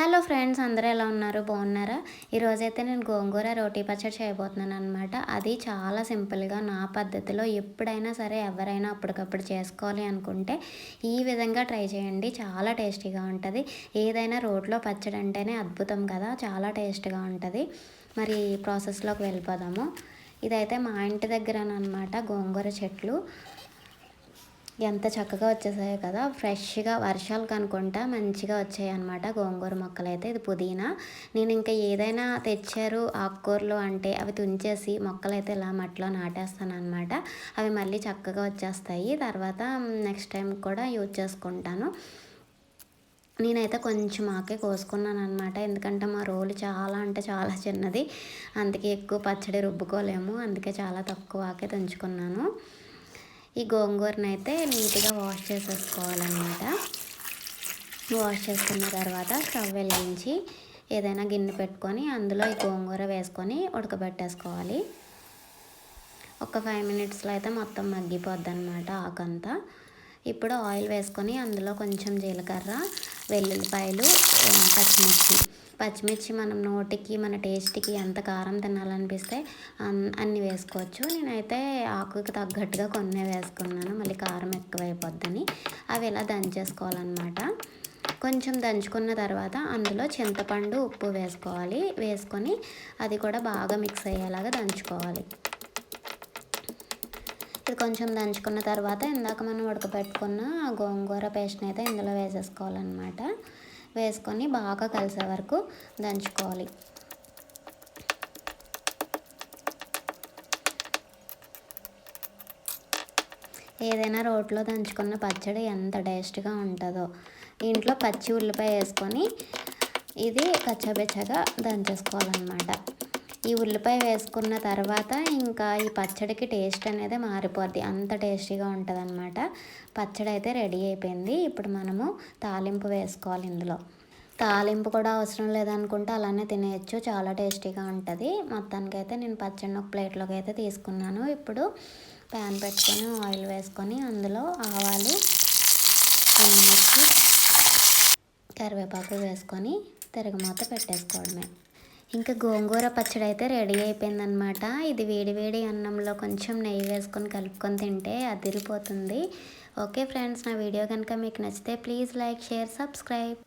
Hello friends అందరూ ఎలా ఉన్నారు? బాగున్నారా? ఈరోజైతే నేను గోంగూర రోటీ పచ్చడి చేయబోతున్నాను అనమాట అది చాలా సింపుల్గా నా పద్ధతిలో ఎప్పుడైనా సరే ఎవరైనా అప్పటికప్పుడు చేసుకోవాలి అనుకుంటే ఈ విధంగా ట్రై చేయండి. చాలా టేస్టీగా ఉంటుంది. ఏదైనా రోట్లో పచ్చడి అంటేనే అద్భుతం కదా! చాలా టేస్ట్గా ఉంటుంది. మరి ప్రాసెస్లోకి వెళ్ళిపోదాము. ఇదైతే మా ఇంటి దగ్గర అనమాట గోంగూర చెట్లు. ఎంత చక్కగా వచ్చేసాయో కదా. ఫ్రెష్గా వర్షాలు కనుకుంటా మంచిగా వచ్చాయి అనమాట గోంగూర మొక్కలు అయితే ఇది పుదీనా. నేను ఇంకా ఏదైనా తెచ్చారు ఆకుకూరలు అంటే అవి తుంచేసి మొక్కలు అయితే ఇలా మట్టిలో నాటేస్తాను అనమాట అవి మళ్ళీ చక్కగా వచ్చేస్తాయి. తర్వాత నెక్స్ట్ టైం కూడా యూజ్ చేసుకుంటాను. నేనైతే కొంచెం ఆకే కోసుకున్నాను అనమాట ఎందుకంటే మా రోలు చాలా అంటే చాలా చిన్నది. అందుకే ఎక్కువ పచ్చడి రుబ్బుకోలేము. అందుకే చాలా తక్కువ ఆకే తుంచుకున్నాను. ఈ గోంగూరను అయితే నీట్గా వాష్ చేసేసుకోవాలన్నమాట. వాష్ చేసుకున్న తర్వాత స్టవ్ వెలిగించి ఏదైనా గిన్నె పెట్టుకొని అందులో ఈ గోంగూర వేసుకొని ఉడకబెట్టేసుకోవాలి. ఒక ఫైవ్ మినిట్స్లో అయితే మొత్తం మగ్గిపోద్ది అనమాట ఆకంతా. ఇప్పుడు ఆయిల్ వేసుకొని అందులో కొంచెం జీలకర్ర వెల్లుల్లిపాయలు పచ్చిమిర్చి. పచ్చిమిర్చి మనం నోటికి మన టేస్ట్కి ఎంత కారం తినాలనిపిస్తే అన్ని వేసుకోవచ్చు. నేనైతే ఆకుకి తగ్గట్టుగా కొన్ని వేసుకున్నాను. మళ్ళీ కారం ఎక్కువైపోద్దని. అవి ఇలా దంచేసుకోవాలన్నమాట. కొంచెం దంచుకున్న తర్వాత అందులో చింతపండు ఉప్పు వేసుకోవాలి. వేసుకొని అది కూడా బాగా మిక్స్ అయ్యేలాగా దంచుకోవాలి. ఇక్కడ కొంచెం దంచుకున్న తర్వాత ఇందాక మనం ఉడకబెట్టుకున్న గోంగూర పేస్ట్ని అయితే ఇందులో వేసేసుకోవాలన్నమాట. వేసుకొని బాగా కలిసే వరకు దంచుకోవాలి. ఏదైనా రోట్లో దంచుకున్న పచ్చడి ఎంత టేస్ట్గా ఉంటుందో. ఇంట్లో పచ్చి ఉల్లిపాయ వేసుకొని ఇది కచ్చబెచ్చగా దంచేసుకోవాలన్నమాట. ఈ ఉల్లిపాయ వేసుకున్న తర్వాత ఇంకా ఈ పచ్చడికి టేస్ట్ అనేది మారిపోద్ది. అంత టేస్టీగా ఉంటుంది అనమాట పచ్చడి అయితే రెడీ అయిపోయింది. ఇప్పుడు మనము తాలింపు వేసుకోవాలి ఇందులో. తాలింపు కూడా అవసరం లేదనుకుంటే అలానే తినేయచ్చు. చాలా టేస్టీగా ఉంటుంది. మొత్తానికైతే నేను పచ్చడిని ఒక ప్లేట్లోకి అయితే తీసుకున్నాను. ఇప్పుడు ప్యాన్ పెట్టుకొని ఆయిల్ వేసుకొని అందులో ఆవాలు కరివేపాకు వేసుకొని తిరగమూత పెట్టేసుకోవడమే. ఇంకా గోంగూర పచ్చడి అయితే రెడీ అయిపోయిందనమాట ఇది వేడి వేడి అన్నంలో కొంచెం నెయ్యి వేసుకొని కలుపుకొని తింటే అదిరిపోతుంది. ఓకే ఫ్రెండ్స్ నా వీడియో కనుక మీకు నచ్చితే ప్లీజ్ లైక్ షేర్ సబ్స్క్రైబ్.